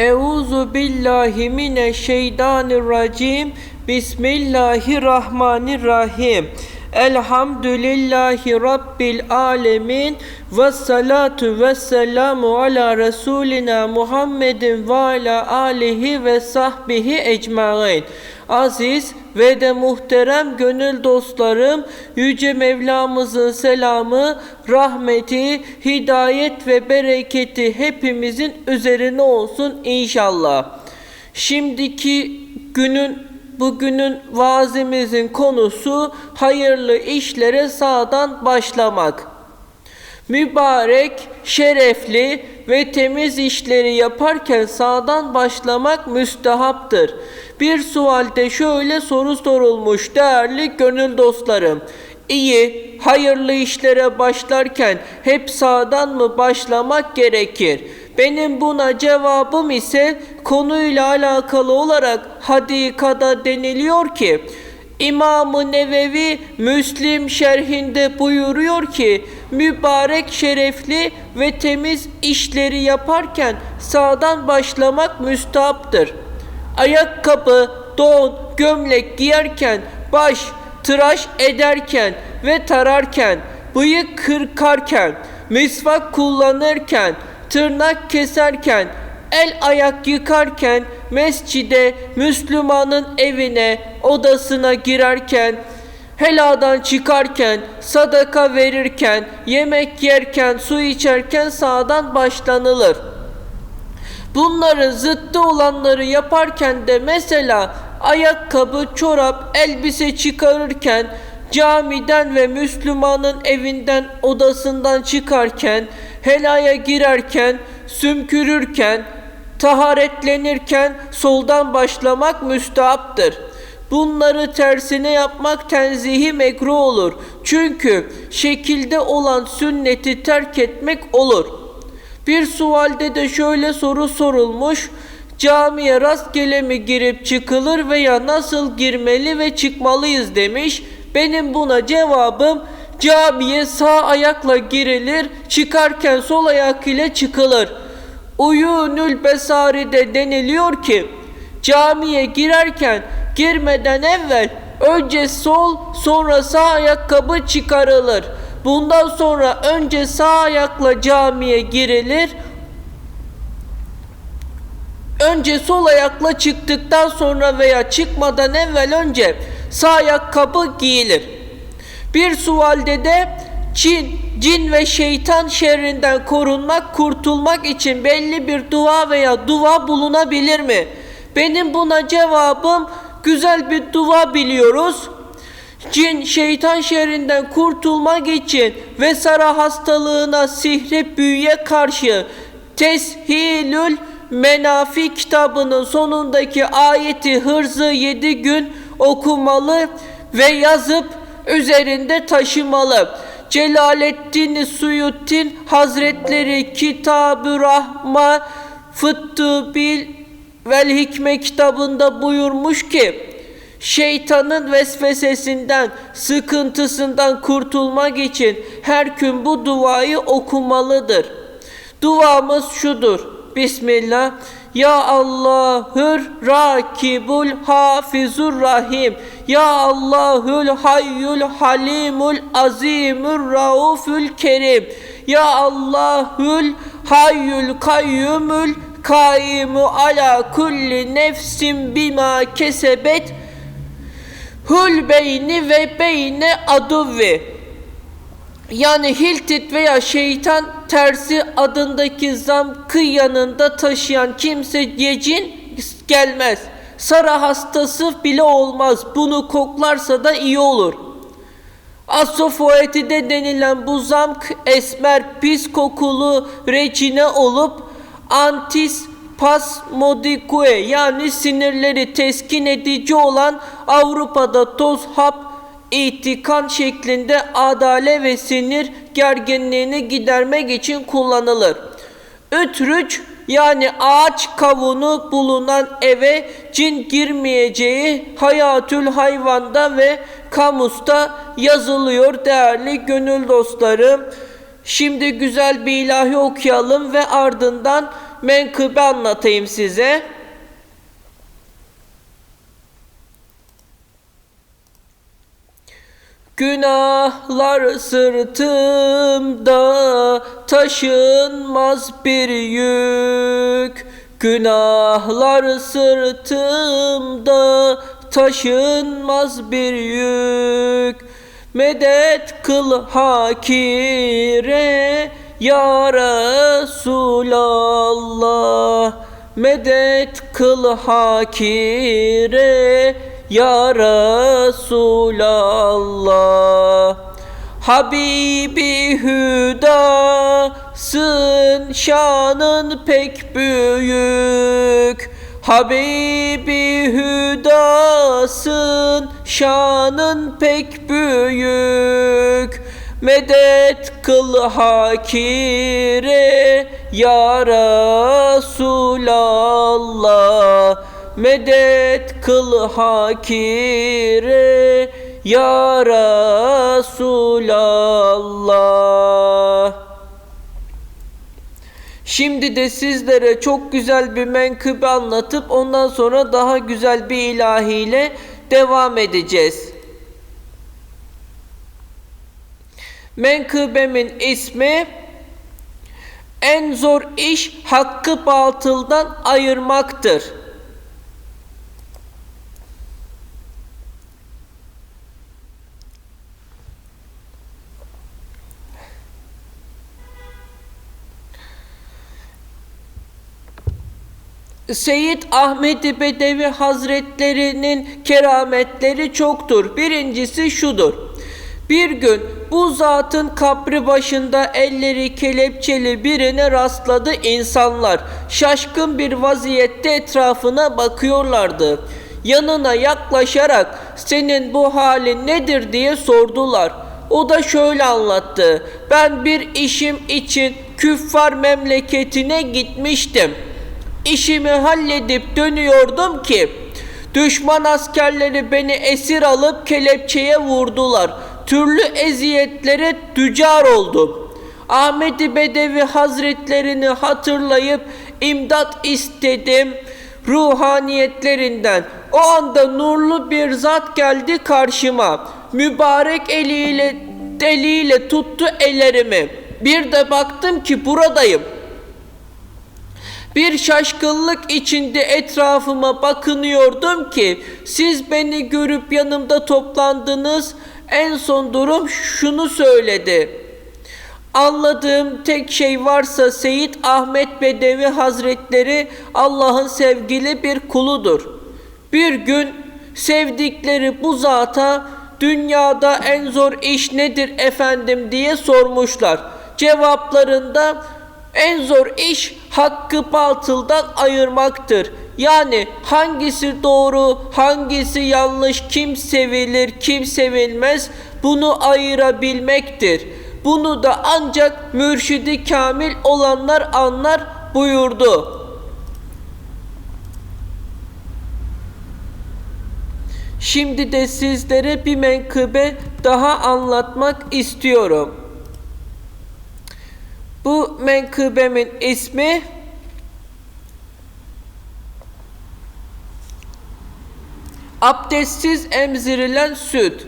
Euzu billahi mineşşeytanirracim. Bismillahirrahmanirrahim. Elhamdülillahi Rabbil alemin. Ve salatu ve selamu ala Resulina Muhammedin ve ala alihi ve sahbihi ecmain. Aziz ve de muhterem gönül dostlarım, Yüce Mevlamızın selamı, rahmeti, hidayet ve bereketi hepimizin üzerine olsun inşallah. Şimdiki günün bugünün vaazimizin konusu hayırlı işlere sağdan başlamak. Mübarek, şerefli ve temiz işleri yaparken sağdan başlamak müstehaptır. Bir sualde şöyle soru sorulmuş değerli gönül dostlarım. İyi, hayırlı işlere başlarken hep sağdan mı başlamak gerekir? Benim buna cevabım ise konuyla alakalı olarak hadikada deniliyor ki İmam-ı Nevevi Müslim şerhinde buyuruyor ki mübarek şerefli ve temiz işleri yaparken sağdan başlamak müstahaptır. Ayakkabı, don, gömlek giyerken, baş, tıraş ederken ve tararken, bıyık kırkarken, misvak kullanırken, tırnak keserken, el ayak yıkarken, mescide, Müslümanın evine, odasına girerken, heladan çıkarken, sadaka verirken, yemek yerken, su içerken sağdan başlanılır. Bunların zıttı olanları yaparken de mesela ayakkabı, çorap, elbise çıkarırken, camiden ve Müslümanın evinden, odasından çıkarken, helaya girerken, sümkürürken, taharetlenirken soldan başlamak müstahaptır. Bunları tersine yapmak tenzihi mekruh olur. Çünkü şekilde olan sünneti terk etmek olur. Bir sualde de şöyle soru sorulmuş. Camiye rastgele mi girip çıkılır veya nasıl girmeli ve çıkmalıyız demiş. Benim buna cevabım camiye sağ ayakla girilir, çıkarken sol ayak ile çıkılır. Uyunül Besari'de deniliyor ki camiye girerken girmeden evvel önce sol sonra sağ ayakkabı çıkarılır. Bundan sonra önce sağ ayakla camiye girilir. Önce sol ayakla çıktıktan sonra veya çıkmadan evvel önce sağ ayakkabı giyilir. Bir sualde de Çin, cin ve şeytan şerrinden korunmak, kurtulmak için belli bir dua veya dua bulunabilir mi? Benim buna cevabım güzel bir dua biliyoruz. Cin, şeytan şerrinden kurtulmak için ve sara hastalığına, sihre, büyüye karşı Teshilül Menafi kitabının sonundaki ayeti hırzı yedi gün okumalı ve yazıp üzerinde taşımalı. Celaleddin Suyutin Hazretleri Kitab-ı Rahma Fıttı Bil vel Hikme kitabında buyurmuş ki şeytanın vesvesesinden, sıkıntısından kurtulmak için her gün bu duayı okumalıdır. Duamız şudur. Bismillah. Ya Allahür Rakibul Hafizur Rahim. Ya Allahül Hayyul Halimul Azimur Raufül Kerim. Ya Allahül Hayyul Kayyumul Kaimu ala kulli nefsin bima kesebet hul beyni ve beyne aduvvi. Yani Hiltit veya şeytan tersi adındaki zamkı yanında taşıyan kimse yecin gelmez. Sara hastası bile olmaz. Bunu koklarsa da iyi olur. Asofoetide denilen bu zamk esmer pis kokulu recine olup antis pasmodikue yani sinirleri teskin edici olan Avrupa'da toz hap itikan şeklinde adale ve sinir gerginliğini gidermek için kullanılır. Ütrüç yani ağaç kavunu bulunan eve cin girmeyeceği hayatül hayvanda ve kamusta yazılıyor değerli gönül dostlarım. Şimdi güzel bir ilahi okuyalım ve ardından menkıbe anlatayım size. Günahlar sırtımda taşınmaz bir yük. Günahlar sırtımda taşınmaz bir yük. Medet kıl hakire ya Resulallah. Medet kıl hakire ya Resulallah Habibi Hüdasın şanın pek büyük. Habibi Hüdasın şanın pek büyük. Medet kıl hakire ya Resulallah Medet kıl hakire ya Resulallah Şimdi de sizlere çok güzel bir menkıbe anlatıp ondan sonra daha güzel bir ilahiyle devam edeceğiz. Menkıbemin ismi en zor iş hakkı batıldan ayırmaktır. Seyyid Ahmet Bedevi Hazretlerinin kerametleri çoktur. Birincisi şudur. Bir gün bu zatın kabri başında elleri kelepçeli birine rastladı insanlar. Şaşkın bir vaziyette etrafına bakıyorlardı. Yanına yaklaşarak senin bu halin nedir diye sordular. O da şöyle anlattı. Ben bir işim için küffar memleketine gitmiştim. İşimi halledip dönüyordum ki düşman askerleri beni esir alıp kelepçeye vurdular. Türlü eziyetlere dücar oldum. Ahmet Bedevi Hazretlerini hatırlayıp imdat istedim ruhaniyetlerinden. O anda nurlu bir zat geldi karşıma. Mübarek eliyle eliyle tuttu ellerimi. Bir de baktım ki buradayım. Bir şaşkınlık içinde etrafıma bakınıyordum ki siz beni görüp yanımda toplandınız. En son durum şunu söyledi. Anladığım tek şey varsa Seyit Ahmet Bedevi Hazretleri Allah'ın sevgili bir kuludur. Bir gün sevdikleri bu zata dünyada en zor iş nedir efendim diye sormuşlar. Cevaplarında en zor iş hakkı batıldan ayırmaktır. Yani hangisi doğru, hangisi yanlış, kim sevilir, kim sevilmez bunu ayırabilmektir. Bunu da ancak mürşidi kamil olanlar anlar buyurdu. Şimdi de sizlere bir menkıbe daha anlatmak istiyorum. Bu menkıbemin ismi Abdestsiz emzirilen süt.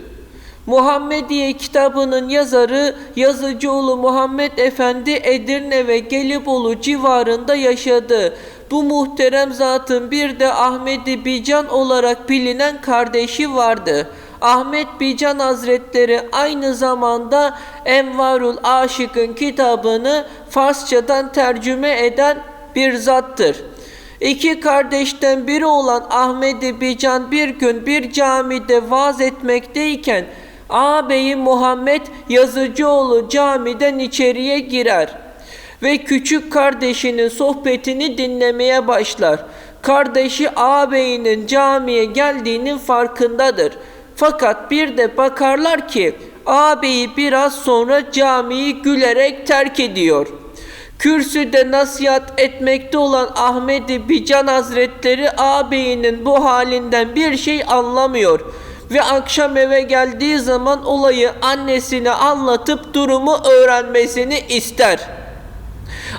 Muhammediye kitabının yazarı Yazıcıoğlu Muhammed Efendi Edirne ve Gelibolu civarında yaşadı. Bu muhterem zatın bir de Ahmedi Bican olarak bilinen kardeşi vardı. Ahmet Bican Hazretleri aynı zamanda Envarul Aşık'ın kitabını Farsçadan tercüme eden bir zattır. İki kardeşten biri olan Ahmet Bican bir gün bir camide vaaz etmekteyken ağabeyi Muhammed Yazıcıoğlu camiden içeriye girer ve küçük kardeşinin sohbetini dinlemeye başlar. Kardeşi ağabeyinin camiye geldiğinin farkındadır. Fakat bir de bakarlar ki ağabeyi biraz sonra camiyi gülerek terk ediyor. Kürsüde nasihat etmekte olan Ahmet Bican Hazretleri ağabeyinin bu halinden bir şey anlamıyor ve akşam eve geldiği zaman olayı annesine anlatıp durumu öğrenmesini ister.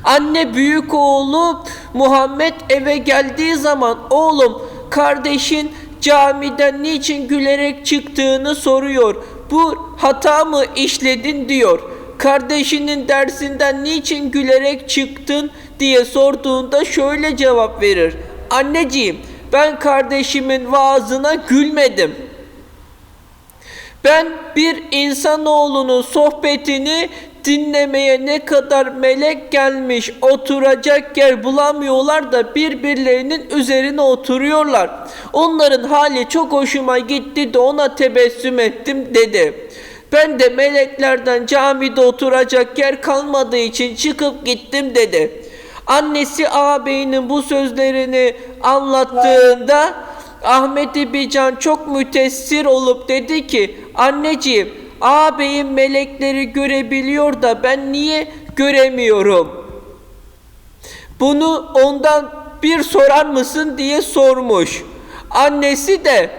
Anne büyük oğlu Muhammed eve geldiği zaman oğlum kardeşin camiden niçin gülerek çıktığını soruyor. Bu hata mı işledin diyor. Kardeşinin dersinden niçin gülerek çıktın diye sorduğunda şöyle cevap verir. Anneciğim ben kardeşimin vaazına gülmedim. Ben bir insanoğlunun sohbetini dinlemeye ne kadar melek gelmiş oturacak yer bulamıyorlar da birbirlerinin üzerine oturuyorlar. Onların hali çok hoşuma gitti de ona tebessüm ettim dedi. Ben de meleklerden camide oturacak yer kalmadığı için çıkıp gittim dedi. Annesi ağabeyinin bu sözlerini anlattığında Ahmet İbican çok mütessir olup dedi ki anneciğim ağabeyim melekleri görebiliyor da ben niye göremiyorum? Bunu ondan bir sorar mısın diye sormuş. Annesi de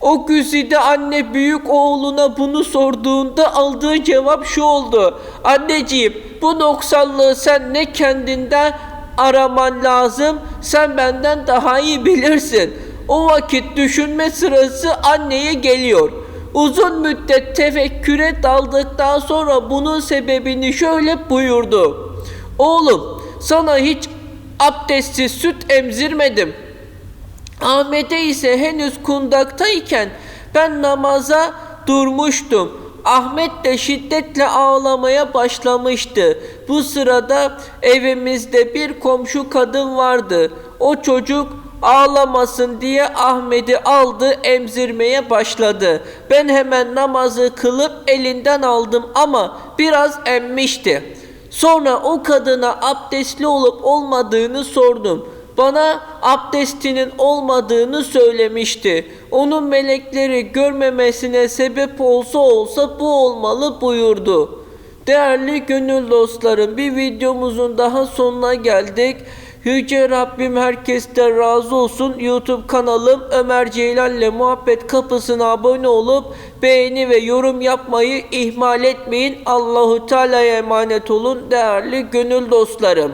o güzide anne büyük oğluna bunu sorduğunda aldığı cevap şu oldu. Anneciğim bu noksanlığı sen ne kendinden araman lazım sen benden daha iyi bilirsin. O vakit düşünme sırası anneye geliyor. Uzun müddet tefekküre daldıktan sonra bunun sebebini şöyle buyurdu. Oğlum sana hiç abdestsiz süt emzirmedim. Ahmet'e ise henüz kundaktayken ben namaza durmuştum. Ahmet de şiddetle ağlamaya başlamıştı. Bu sırada evimizde bir komşu kadın vardı. O çocuk ağlamasın diye Ahmet'i aldı emzirmeye başladı. Ben hemen namazı kılıp elinden aldım ama biraz emmişti. Sonra o kadına abdestli olup olmadığını sordum. Bana abdestinin olmadığını söylemişti. Onun melekleri görmemesine sebep olsa olsa bu olmalı buyurdu. Değerli gönül dostlarım bir videomuzun daha sonuna geldik. Yüce Rabbim herkesten razı olsun. YouTube kanalım Ömer Ceylan ile muhabbet kapısına abone olup beğeni ve yorum yapmayı ihmal etmeyin. Allahu Teala'ya emanet olun değerli gönül dostlarım.